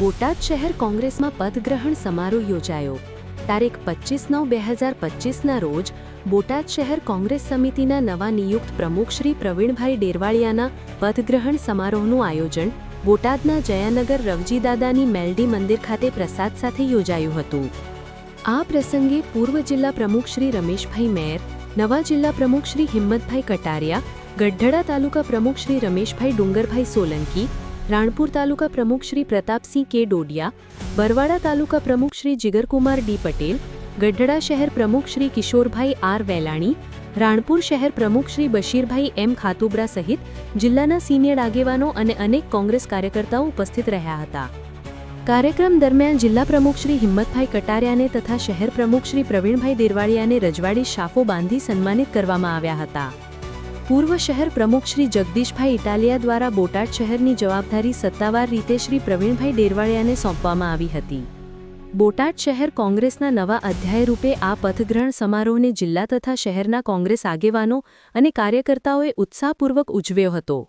બોટાદ શહેર કોંગ્રેસમાં પદગ્રહણ સમારોહ યોજાયો. તારીખ પચીસ નવ બે હજાર પચીસના રોજ બોટાદ શહેર કોંગ્રેસ સમિતિના નવા નિયુક્ત પ્રમુખ શ્રી પ્રવીણભાઈ ડેરવાળિયાના પદગ્રહણ સમારોહનું આયોજન બોટાદના જયાનગર રવજીદાદાની મેલડી મંદિર ખાતે પ્રસાદ સાથે યોજાયું હતું. આ પ્રસંગે પૂર્વ જિલ્લા પ્રમુખ શ્રી રમેશભાઈ મેર નવા જિલ્લા પ્રમુખ શ્રી હિંમતભાઈ કટારિયા, ગઢડા તાલુકા પ્રમુખ શ્રી રમેશભાઈ ડુંગરભાઈ સોલંકી રાણપુર તાલુકા પ્રમુખ શ્રી પ્રતાપસિંહ કે. ડોડિયા, બરવાડા તાલુકા પ્રમુખ શ્રી જીગરકુમાર ડી. પટેલ, ગઢડા શહેર પ્રમુખ શ્રી કિશોરભાઈ આર. વેલાણી, રાણપુર શહેર પ્રમુખ શ્રી બશીરભાઈ એમ. ખાતુબ્રા સહિત જિલ્લાના સિનિયર આગેવાનો અને અનેક કોંગ્રેસ કાર્યકર્તાઓ ઉપસ્થિત રહ્યા હતા. કાર્યક્રમ દરમિયાન જિલ્લા પ્રમુખ શ્રી હિંમતભાઈ કટારિયાને તથા શહેર પ્રમુખ શ્રી પ્રવીણભાઈ દેરવાડિયાને રજવાડી શાફો બાંધી સન્માનિત કરવામાં આવ્યા હતા. પૂર્વ શહેર પ્રમુખ શ્રી જગદીશભાઈ ઇટાલિયા દ્વારા બોટાદ શહેરની જવાબદારી સત્તાવાર રીતે શ્રી પ્રવીણભાઈ ડેરવાડિયાને સોંપવામાં આવી હતી. બોટાદ શહેર કોંગ્રેસના નવા અધ્યાય રૂપે આ પથગ્રહણ સમારોહને જિલ્લા તથા શહેરના કોંગ્રેસ આગેવાનો અને કાર્યકર્તાઓએ ઉત્સાહપૂર્વક ઉજવ્યો હતો.